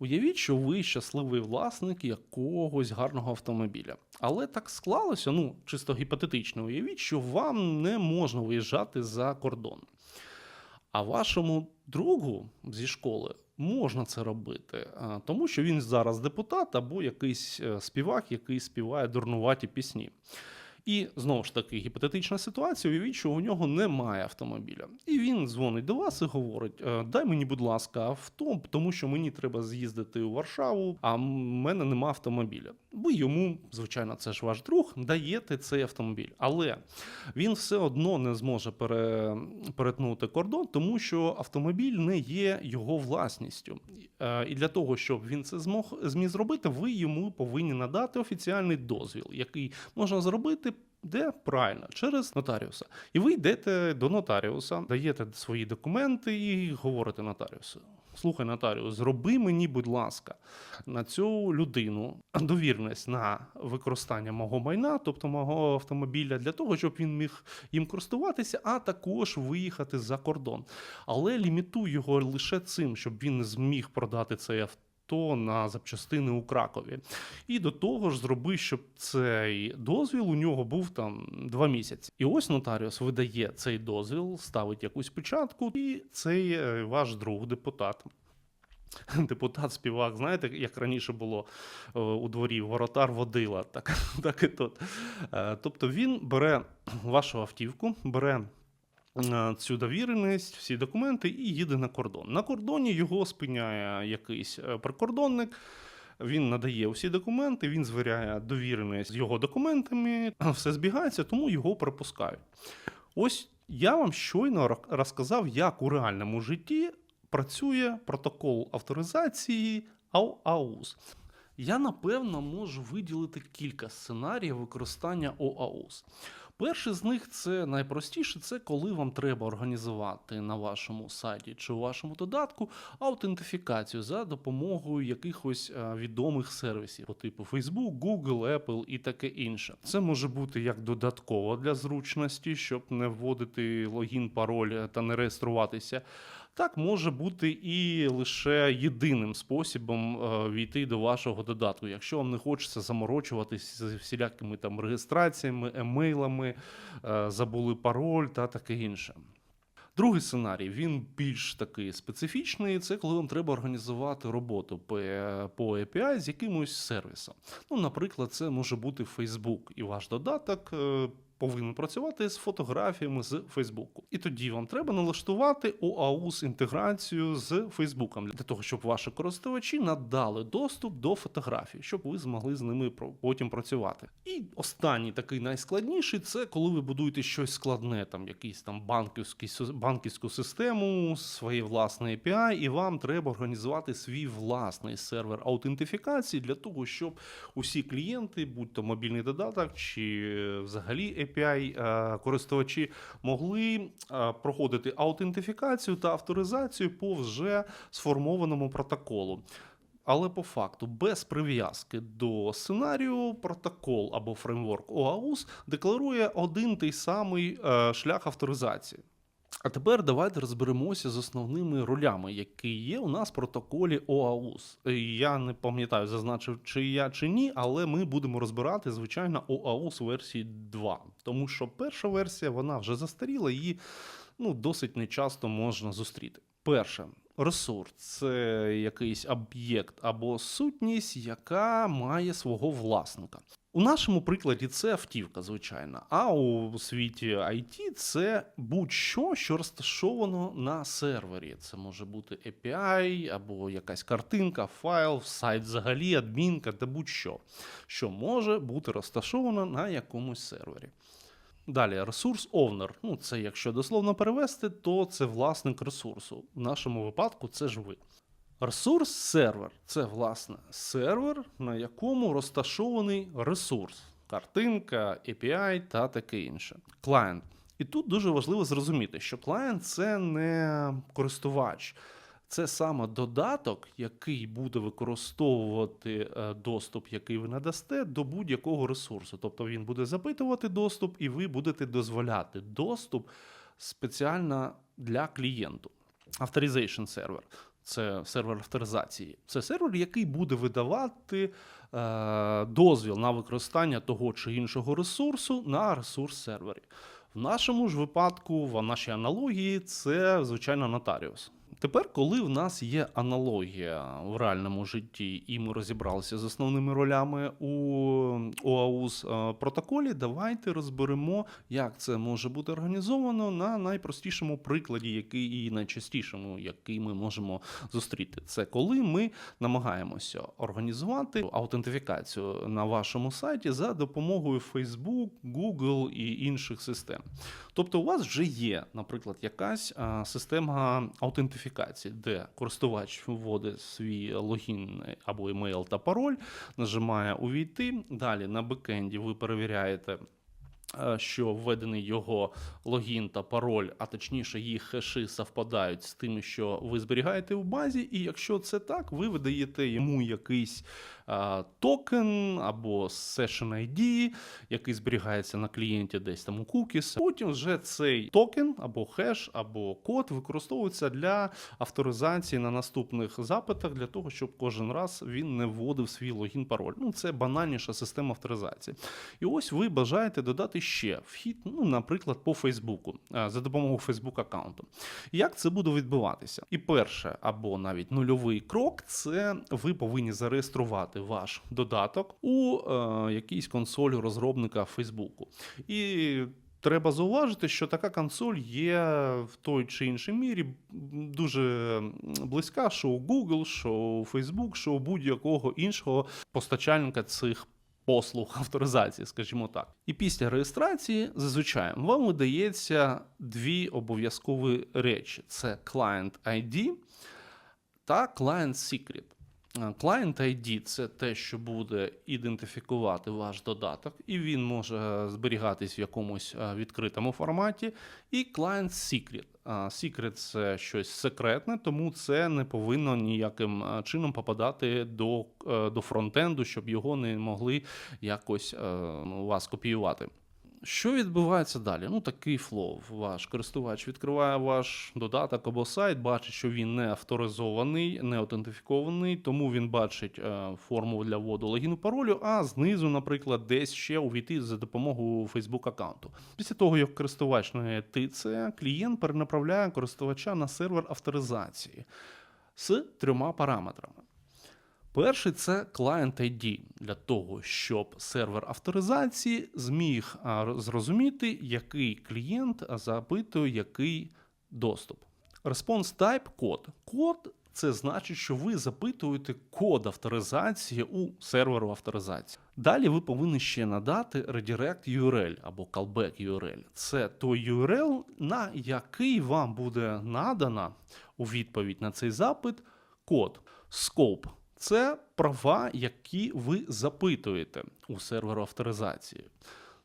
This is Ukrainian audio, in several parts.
Уявіть, що ви щасливий власник якогось гарного автомобіля. Але так склалося, ну чисто гіпотетично, уявіть, що вам не можна виїжджати за кордон. А вашому другу зі школи можна це робити, тому що він зараз депутат або якийсь е, співак, який співає дурнуваті пісні. І знову ж таки, гіпотетична ситуація, уявіть, що у нього немає автомобіля. І він дзвонить до вас і говорить: «Е, дай мені, будь ласка, авто, тому що мені треба з'їздити у Варшаву, а в мене нема автомобіля. Ви йому, звичайно, це ж ваш друг, даєте цей автомобіль. Але він все одно не зможе пере, перетнути кордон, тому що автомобіль не є його власністю. Е, І для того, щоб він це змог зміг зробити, ви йому повинні надати офіціальний дозвіл, який можна зробити. Де правильно через нотаріуса, і ви йдете до нотаріуса, даєте свої документи і говорите нотаріусу: слухай, нотаріус, зроби мені, будь ласка, на цю людину довірність на використання мого майна, тобто мого автомобіля, для того, щоб він міг їм користуватися, а також виїхати за кордон. Але лімітуй його лише цим, щоб він не зміг продати цей авто. На запчастини у Кракові, і до того ж зроби, щоб цей дозвіл у нього був там два місяці. І ось нотаріус видає цей дозвіл, ставить якусь печатку, і цей е, ваш друг, депутат, Депутат, співак, знаєте, як раніше було е, у дворі воротар водила, так, так і тут. Е, Тобто він бере вашу автівку, бере цю довіреність, всі документи і їде на кордон. На кордоні його спиняє якийсь е, прикордонник. Він надає усі документи, він звіряє довіреність з його документами, все збігається, тому його пропускають. Ось я вам щойно розказав, як у реальному житті працює протокол авторизації АУ- АУС. Я напевно можу виділити кілька сценаріїв використання ОАУС. Перший з них це найпростіше, це коли вам треба організувати на вашому сайті чи у вашому додатку аутентифікацію за допомогою якихось е, відомих сервісів, по типу Facebook, Google, Apple і таке інше. Це може бути як додатково для зручності, щоб не вводити логін, пароль е, та не реєструватися. Так може бути і лише єдиним способом е, війти до вашого додатку, якщо вам не хочеться заморочуватися з всілякими там реєстраціями, емейлами, е, забули пароль та таке інше. Другий сценарій він більш такий специфічний. Це коли вам треба організувати роботу по, API з якимось сервісом. Ну, наприклад, це може бути Facebook, і ваш додаток е, повинен працювати з фотографіями з Фейсбуку. І тоді вам треба налаштувати OAuth інтеграцію з Фейсбуком для того, щоб ваші користувачі надали доступ до фотографій, щоб ви змогли з ними потім працювати. І останній такий найскладніший це коли ви будуєте щось складне, там якийсь там банківський банківську систему, своє власне API, і вам треба організувати свій власний сервер аутентифікації для того, щоб усі клієнти, будь то мобільний додаток чи е, взагалі API е, користувачі, могли е, проходити аутентифікацію та авторизацію по вже сформованому протоколу. Але по факту, без прив'язки до сценарію, протокол або фреймворк ОАУС декларує один той самий е, шлях авторизації. А тепер давайте розберемося з основними ролями, які є у нас в протоколі OAuth. Е, Я не пам'ятаю, зазначив чи я чи ні, але ми будемо розбирати, звичайно, OAuth версії 2. Тому що перша версія вона вже застаріла, її ну, досить нечасто можна зустріти. Перше, ресурс це якийсь об'єкт або сутність, яка має свого власника. У нашому прикладі це автівка, звичайно, а у світі IT це будь-що, що розташовано на сервері. Це може бути API або якась картинка, файл, сайт взагалі, адмінка та будь-що, що може бути розташовано на якомусь сервері. Далі, ресурс owner. Ну, це якщо дословно перевести, то це власник ресурсу. В нашому випадку це ж ви. Ресурс сервер це власне сервер, на якому розташований ресурс, картинка, API та таке інше. Клієнт. І тут дуже важливо зрозуміти, що клієнт це не користувач. Це саме додаток, який буде використовувати е, доступ, який ви надасте до будь-якого ресурсу. Тобто він буде запитувати доступ, і ви будете дозволяти доступ спеціально для клієнту. Authorization сервер. Це сервер авторизації. Це сервер, який буде видавати е, дозвіл на використання того чи іншого ресурсу на ресурс сервері. В нашому ж випадку, в нашій аналогії, це звичайно нотаріус. Тепер, коли в нас є аналогія в реальному житті, і ми розібралися з основними ролями у ОАУЗ е, протоколі, давайте розберемо, як це може бути організовано на найпростішому прикладі, який і найчастішому, який ми можемо зустріти. Це коли ми намагаємося організувати аутентифікацію на вашому сайті за допомогою Facebook, Google і інших систем. Тобто, у вас вже є, наприклад, якась система аутентифікації, де користувач вводить свій логін або емейл та пароль, нажимає увійти. Далі на бекенді ви перевіряєте. Е, Що введений його логін та пароль, а точніше їх хеші совпадають з тим, що ви зберігаєте в базі, і якщо це так, ви видаєте йому якийсь а, токен або session ID, який зберігається на клієнті десь там у cookies. Потім вже цей токен або хеш, або код використовується для авторизації на наступних запитах, для того, щоб кожен раз він не вводив свій логін пароль. Ну, це банальніша система авторизації. І ось ви бажаєте додати ще вхід, ну, наприклад, по Фейсбуку за допомогою Фейсбук аккаунту. Як це буде відбуватися? І перше, або навіть нульовий крок, це ви повинні зареєструвати ваш додаток у е, якійсь консолі розробника Фейсбуку. І Треба зауважити, що така консоль є в той чи іншій мірі дуже близька, що у Google, що у Facebook, що у будь-якого іншого постачальника цих послуг авторизації, скажімо так. І після реєстрації зазвичай вам видається дві обов'язкові речі: це Client ID та Client Secret. Client ID – це те, що буде ідентифікувати ваш додаток, і він може зберігатись в якомусь е, відкритому форматі. І Client Secret. Secret – це щось секретне, тому це не повинно ніяким е, чином попадати до, е, до фронтенду, щоб його не могли якось е, у вас копіювати. Що відбувається далі? Ну, такий флоу. Ваш користувач відкриває ваш додаток або сайт, бачить, що він не авторизований, не аутентифікований, тому він бачить е, форму для вводу логіну паролю, а знизу, наприклад, десь ще увійти за допомогою Facebook аккаунту. Після того, як користувач знайти це, клієнт перенаправляє користувача на сервер авторизації з трьома параметрами. Перший це Client ID для того, щоб сервер авторизації зміг зрозуміти, який клієнт запитує який доступ. Response Type код. Код це значить, що ви запитуєте код авторизації у серверу авторизації. Далі ви повинні ще надати redirect URL або callback URL. Це той URL, на який вам буде надана у відповідь на цей запит код. Scope це права, які ви запитуєте у серверу авторизації.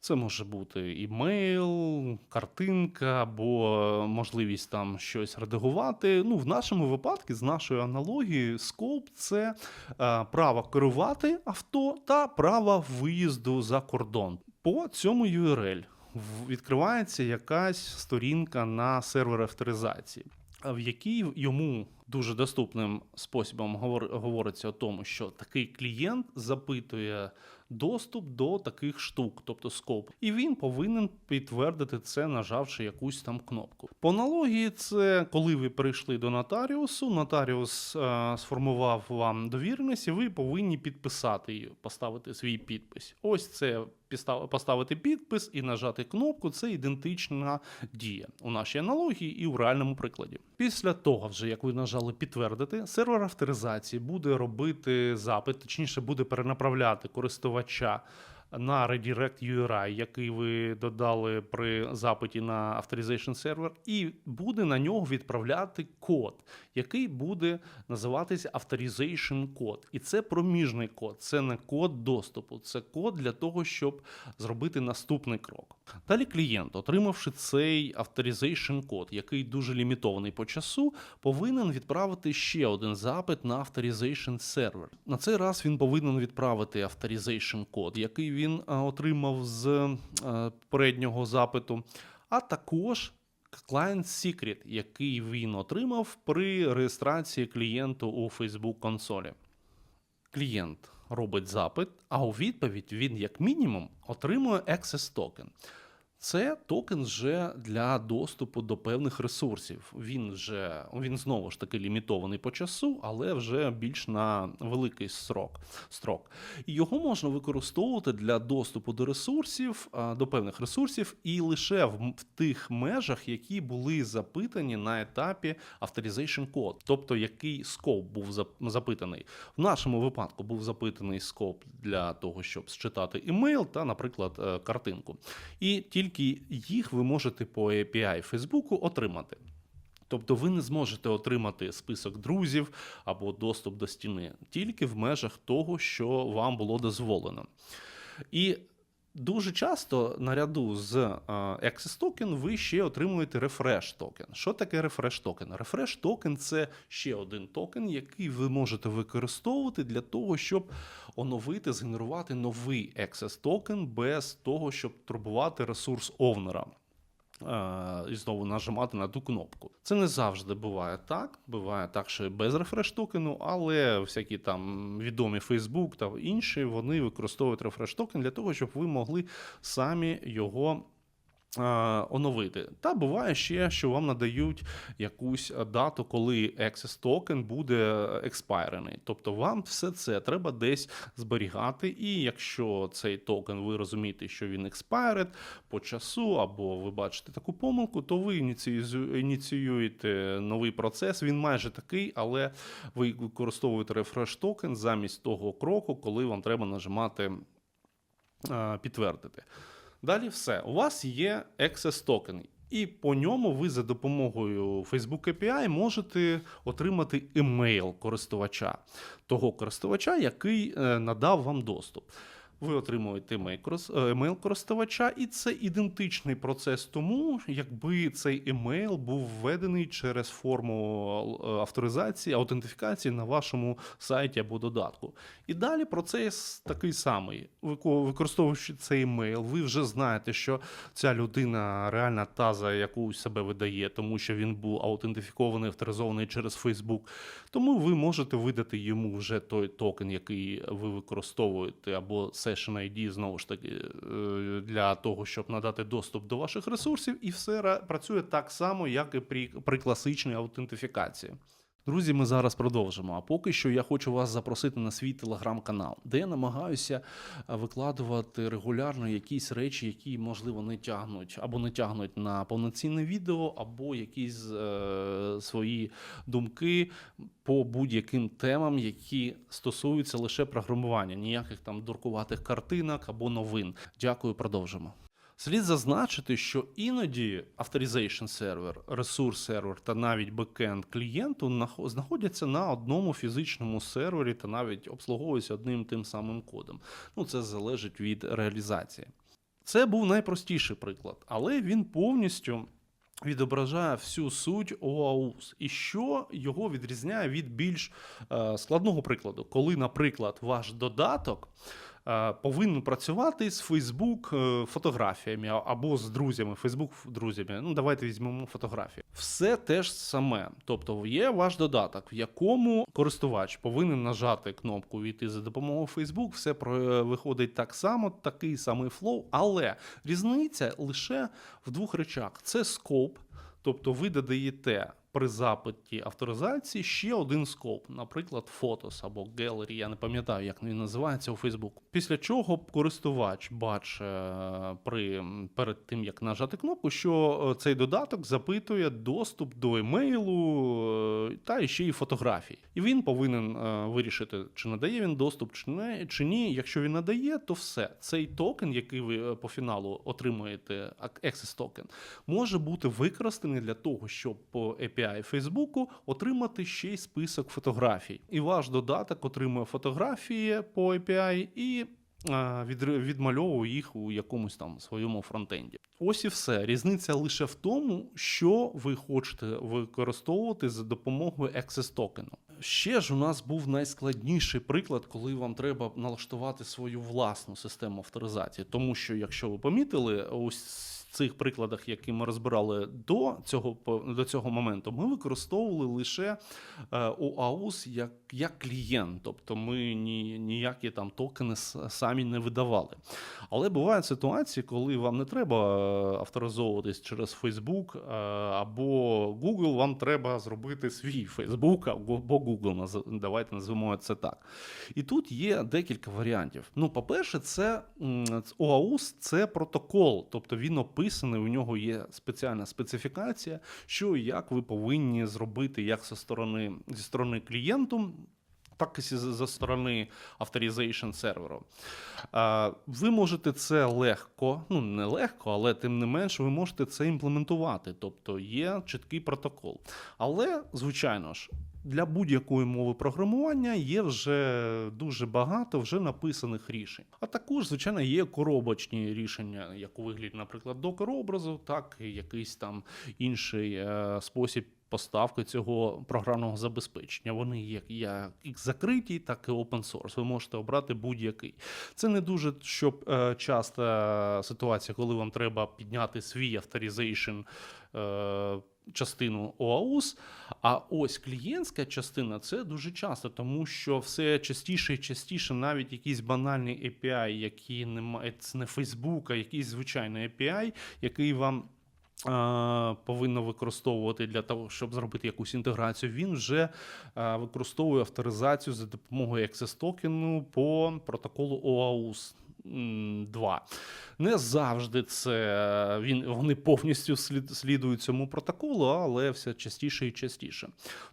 Це може бути імейл, картинка або можливість там щось редагувати. Ну, в нашому випадку, з нашої аналогії, скоп це е, право керувати авто та право виїзду за кордон. По цьому URL відкривається якась сторінка на сервер авторизації, в якій йому дуже доступним способом говор- говориться о тому, що такий клієнт запитує доступ до таких штук, тобто скоп, і він повинен підтвердити це, нажавши якусь там кнопку. По аналогії, це коли ви прийшли до нотаріусу, нотаріус е, сформував вам довіреність, і ви повинні підписати її, поставити свій підпис. Ось це поставити підпис і нажати кнопку. Це ідентична дія у нашій аналогії і в реальному прикладі. Після того, вже як ви нажали підтвердити, сервер авторизації буде робити запит, точніше буде перенаправляти користувача споживача на redirect URI, який ви додали при запиті на Authorization Server, і буде на нього відправляти код, який буде називатися Authorization код. І це проміжний код, це не код доступу, це код для того, щоб зробити наступний крок. Далі клієнт, отримавши цей Authorization код, який дуже лімітований по часу, повинен відправити ще один запит на Authorization Server. На цей раз він повинен відправити Authorization код, який він е, отримав з переднього запиту, а також Client Secret, який він отримав при реєстрації клієнту у Facebook консолі. Клієнт робить запит, а у відповідь він, як мінімум, отримує Access токен. Це токен вже для доступу до певних ресурсів. Він вже він знову ж таки лімітований по часу, але вже більш на великий срок. строк. Його можна використовувати для доступу до ресурсів, до певних ресурсів, і лише в, в тих межах, які були запитані на етапі Authorization Code, тобто який скоп був запитаний. В нашому випадку був запитаний скоп для того, щоб считати імейл та, наприклад, е, картинку. І тільки їх ви можете по API Фейсбуку отримати. Тобто ви не зможете отримати список друзів або доступ до стіни тільки в межах того, що вам було дозволено. І дуже часто наряду з е, Access Token ви ще отримуєте Refresh токен. Що таке Refresh токен? Refresh токен це ще один токен, який ви можете використовувати для того, щоб оновити, згенерувати новий Access токен без того, щоб турбувати ресурс овнера. Е, І знову нажимати на ту кнопку. Це не завжди буває так. Буває так, що і без рефреш токену, але всякі там відомі Facebook та інші вони використовують рефреш токен для того, щоб ви могли самі його. Е, Оновити. Та буває ще, що вам надають якусь дату, коли Access токен буде експайрений. Тобто вам все це треба десь зберігати. І якщо цей токен ви розумієте, що він експайред по часу, або ви бачите таку помилку, то ви ініціюєте новий процес. Він майже такий, але ви використовуєте рефреш токен замість того кроку, коли вам треба нажимати е, підтвердити. Далі все. У вас є Access токен. І по ньому ви за допомогою Facebook API можете отримати емейл користувача, того користувача, який е, надав вам доступ. Ви отримуєте е, емейл користувача, і це ідентичний процес тому, якби цей емейл був введений через форму е, авторизації, аутентифікації на вашому сайті або додатку. І далі процес такий самий. Вико- Використовуючи цей емейл, ви вже знаєте, що ця людина реальна та, за яку себе видає, тому що він був аутентифікований, авторизований через Facebook. Тому ви можете видати йому вже той токен, який ви використовуєте, або Session ID, знову ж таки, е, для того, щоб надати доступ до ваших ресурсів, і все ра- працює так само, як і при, при класичній аутентифікації. Друзі, ми зараз продовжимо. А поки що я хочу вас запросити на свій телеграм-канал, де я намагаюся е, викладувати регулярно якісь речі, які можливо не тягнуть або не тягнуть на повноцінне відео, або якісь е, свої думки по будь-яким темам, які стосуються лише програмування, ніяких там дуркуватих картинок або новин. Дякую, продовжимо. Слід зазначити, що іноді Authorization сервер, ресурс сервер та навіть бекенд клієнту знаходяться на одному фізичному сервері та навіть обслуговуються одним тим самим кодом. Ну, це залежить від реалізації. Це був найпростіший приклад, але він повністю відображає всю суть OAuth. І що його відрізняє від більш е, складного прикладу, коли, наприклад, ваш додаток повинен працювати з е, фотографіями або з друзями, Facebook друзями. Ну, давайте візьмемо фотографії. Все те ж саме. Тобто є ваш додаток, в якому користувач повинен нажати кнопку Війти за допомогою Facebook. Все про- виходить так само, такий самий флоу, але різниця лише в двох речах: це скоп, тобто ви додаєте при запиті авторизації ще один скоп, наприклад, Photos або Gallery, я не пам'ятаю, як він називається у Facebook. Після чого користувач бачить е, при перед тим, як нажати кнопку, що е, цей додаток запитує доступ до емейлу е, та ще й фотографій. І він повинен вирішити, чи надає він доступ, чи не чи ні. Якщо він надає, то все. Цей токен, який ви по фіналу отримуєте, Access токен, може бути використаний для того, щоб по API Фейсбуку отримати ще й список фотографій. І ваш додаток отримує фотографії по API і. відри- відмальовує їх у якомусь там своєму фронтенді. Ось і все. Різниця лише в тому, що ви хочете використовувати за допомогою Access токену. Ще ж у нас був найскладніший приклад, коли вам треба налаштувати свою власну систему авторизації. Тому що, якщо ви помітили, ось цих прикладах, які ми розбирали до цього до цього моменту, ми використовували лише е, OAuth як, як клієнт, тобто ми ні, ніякі там токени самі не видавали. Але бувають ситуації, коли вам не треба е, авторизовуватись через Facebook е, або Google, вам треба зробити свій Facebook або Google, давайте назвемо це так. І тут є декілька варіантів. Ну, по-перше, це OAuth – це протокол, тобто він описаний, у нього є спеціальна специфікація, що і як ви повинні зробити як зі сторони, зі сторони клієнту. Так і зі сторони авторизейшн серверу. Ви можете це легко, ну не легко, але тим не менш, ви можете це імплементувати. Тобто є чіткий протокол. Але, звичайно ж, для будь-якої мови програмування є вже дуже багато вже написаних рішень. А також, звичайно, є коробочні рішення, як у вигляді, наприклад, докер-образу, так і якийсь там інший е, спосіб. Поставки цього програмного забезпечення. Вони є як закриті, так і open source. Ви можете обрати будь-який. Це не дуже щоб е, часта ситуація, коли вам треба підняти свій авторизейшн е, частину OAuth, а ось клієнтська частина це дуже часто, тому що все частіше і частіше навіть якісь банальні API, які не мають це не Facebook, а якийсь звичайний API, який вам. Повинно використовувати для того, щоб зробити якусь інтеграцію. Він вже е, використовує авторизацію за допомогою access токену по протоколу OAuth 2. Не завжди це він вони повністю слід, слідують цьому протоколу, але все частіше і частіше.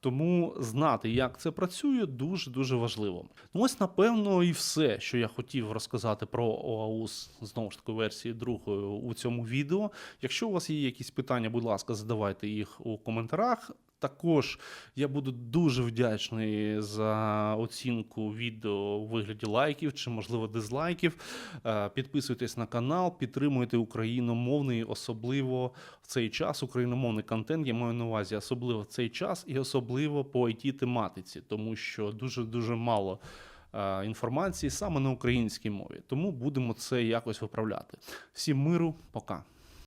Тому знати, як це працює, дуже дуже важливо. Ну ось, напевно, і все, що я хотів розказати про OAuth, знову ж таки, версії другої у цьому відео. Якщо у вас є якісь питання, будь ласка, задавайте їх у коментарях. Також я буду дуже вдячний за оцінку відео у вигляді лайків чи, можливо, дизлайків. Е, Підписуйтесь на канал, підтримуйте україномовний, особливо в цей час. Україномовний контент я маю на увазі, особливо в цей час і особливо по it тематиці, тому що дуже дуже мало. е, Інформації саме на українській мові, тому будемо це якось виправляти. Всім миру, пока.